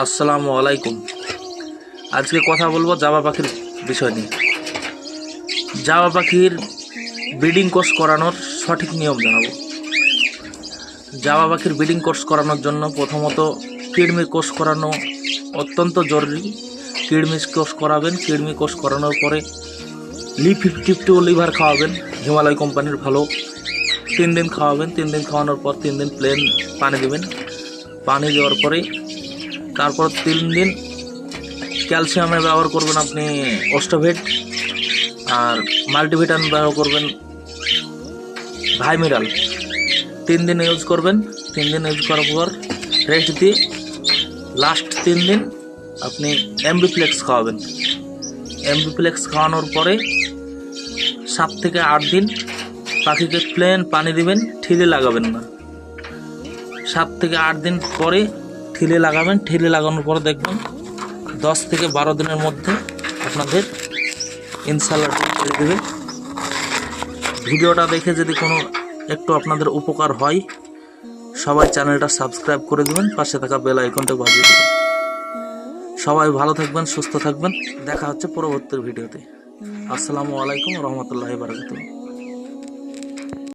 আসসালামু আলাইকুম। আজকে কথা বলব জাবা পাখির বিষয় নিয়ে। জাবা পাখির ব্রিডিং কোর্স করানোর সঠিক নিয়ম জানাব। জাবা পাখির ব্রিডিং কোর্স করানোর জন্য প্রথমত কিডমি কোর্স করানো অত্যন্ত জরুরি। কিডমি কোর্স করাবেন কিডমি কোর্স করানোর পরে লি ফিফটি টু লিভার খাওয়াবেন, হিমালয় কোম্পানির ভালো। তিন দিন খাওয়াবেন, তিন দিন খাওয়ানোর পর তিন দিন প্লেন পানি দেবেন। পানি দেওয়ার পরে তারপর তিন দিন ক্যালসিয়ামের ব্যবহার করবেন আপনি অস্টোভেট আর মাল্টিভিটামিন ব্যবহার করবেন ভাইমিরাল। তিন দিন ইউজ করবেন। তিন দিন ইউজ করার পর রেস্ট দিয়ে লাস্ট তিন দিন আপনি এমবিপ্লেক্স খাওয়াবেন। এমবিপ্লেক্স খাওয়ানোর পরে সাত থেকে আট দিন পাখিকে প্লেন পানি দিবেন, ঠিলে লাগাবেন না। সাত থেকে আট দিন পরে ঠিলে লাগাবেন, ঠেলে লাগানোর পরে দেখবেন দশ থেকে বারো দিনের মধ্যে আপনাদের ইনশাল্লাহ ছেড়ে দেবে। ভিডিওটা দেখে যদি কোনো একটু আপনাদের উপকার হয়, সবাই চ্যানেলটা সাবস্ক্রাইব করে দেবেন, পাশে থাকা বেল আইকনটা বাজিয়ে দেবেন। সবাই ভালো থাকবেন, সুস্থ থাকবেন। দেখা হচ্ছে পরবর্তী ভিডিওতে। আসসালামু আলাইকুম রহমতুল্লাহ বারকাতুহ।